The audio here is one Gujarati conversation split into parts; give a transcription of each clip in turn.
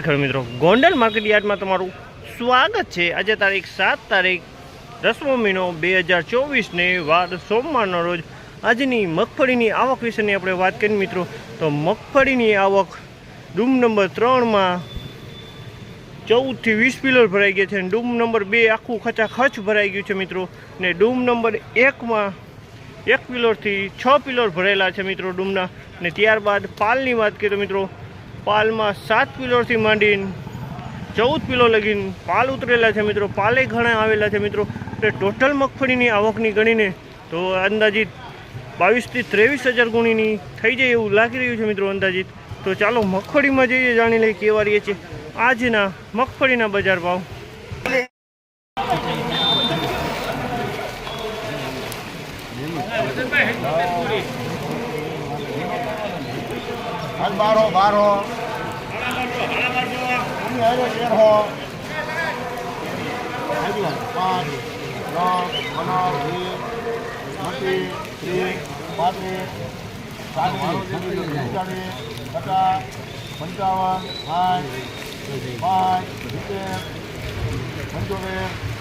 મિત્રો. ગોંડલ માર્કેટ યાર્ડમાં તમારું સ્વાગત છે. આજે તારીખ સાત તારીખ દસમો મહિનો બે હજાર ચોવીસને વાર સોમવારના રોજ આજની મગફળીની આવક વિશેની આપણે વાત કરીએ મિત્રો. તો મગફળીની આવક ડૂમ નંબર ત્રણમાં ચૌદથી વીસ પિલર ભરાઈ ગયા છે અને ડૂમ નંબર બે આખું ખચાખચ ભરાઈ ગયું છે મિત્રો. ને ડૂમ નંબર એકમાં એક પિલરથી છ પિલર ભરેલા છે મિત્રો ડૂમના. ને ત્યારબાદ પાલની વાત કરીએ તો મિત્રો પાલમાં સાત પિલરથી માંડીને ચૌદ પિલો લગીને પાલ ઉતરેલા છે મિત્રો. પાલે ઘણા આવેલા છે મિત્રો. એટલે ટોટલ મગફળીની આવકની ગણીને તો અંદાજિત બાવીસથી ત્રેવીસ હજાર ગુણીની થઈ જાય એવું લાગી રહ્યું છે મિત્રો અંદાજિત. તો ચાલો મગફળીમાં જઈએ, જાણી લઈએ કેવા રહીએ છે આજના મગફળીના બજાર ભાવ. હાલ બારો હાલો તેરહો પાંચ નવ પંદર વીસ પચીસ ત્રીસ પાંત્રીસ ચાલીસ પિસ્તાલીસ પચાસ, પંચાવન, સાઠ પાંચ સિત્તેર, પંચોતેર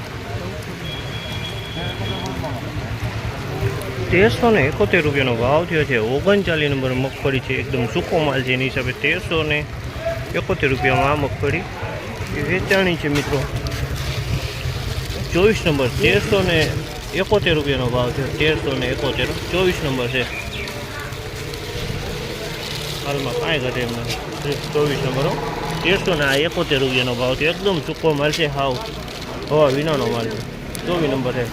તેરસો ને એકોતેર રૂપિયાનો ભાવ થયો છે. ઓગણચાલીસ નંબર મગફળી છે. એકદમ સૂકો માલ છે. એની હિસાબે તેરસો ને એકોતેર રૂપિયામાં આ મગફળી વેચાણી છે મિત્રો. ચોવીસ નંબર, તેરસો ને એકોતેર રૂપિયાનો ભાવ છે તેરસો ને એકોતેર. ચોવીસ નંબર છે. હાલમાં કાંઈ ઘટે એમને ચોવીસ નંબર તેરસો ને આ એકોતેર રૂપિયાનો ભાવ છે એકદમ સૂકો માલ છે. હાવ, હવા વિનાનો માલ છે. ચોવીસ નંબર છે.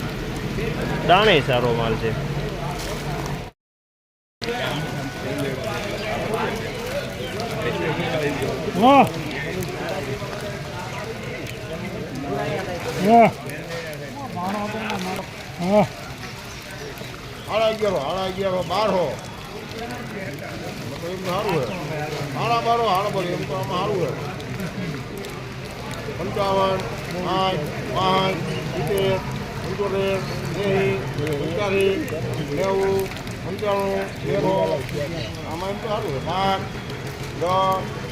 દાણે સારો માલ છે. વાહ વાહ હા અગિયારો બારો એમ સારું છે. હાડા બારો એમ તો આમાં સારું હે પંચાવન પાંચ પાંચ, સિત્તેર પંચોતેર એંસી નેવું, પંચાણું તેરો આમાં એમ તો સારું છે. પાંચ દસ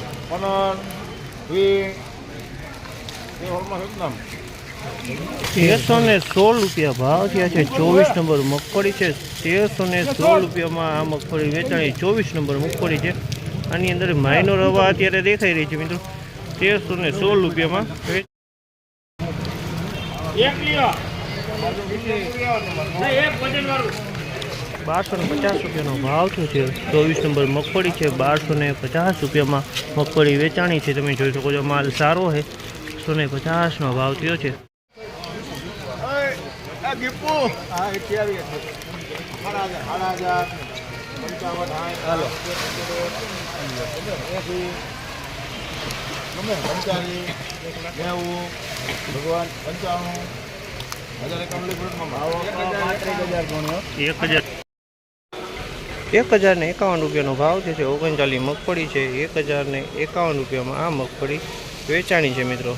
વીસ એ હોલમાં એકદમ તેરસો ને સોળ રૂપિયા ભાવ થયા છે. ચોવીસ નંબર મગફળી છે. તેરસો ને સોળ રૂપિયામાં આ મગફળી વેચાણી ચોવીસ નંબર મગફળી છે. આની અંદર માઇનોર હવા અત્યારે દેખાઈ રહી છે મિત્રો. તેરસો ને સોળ રૂપિયામાં બારસો ને પચાસ રૂપિયાનો ભાવ થયો છે. ચોવીસ નંબર મગફળી છે. બારસો ને પચાસ રૂપિયામાં મગફળી વેચાણી છે. તમે જોઈ શકો છો માલ સારો છે. એકસો ને પચાસનો ભાવ થયો છે. ભગવાન પંચાણું. એક હજાર એક હજાર ને એકાવન રૂપિયાનો ભાવ જે છે, ઓગણચાલીસ મગફળી છે. એક હજાર ને એકાવન રૂપિયામાં આ મગફળી વેચાણી છે મિત્રો.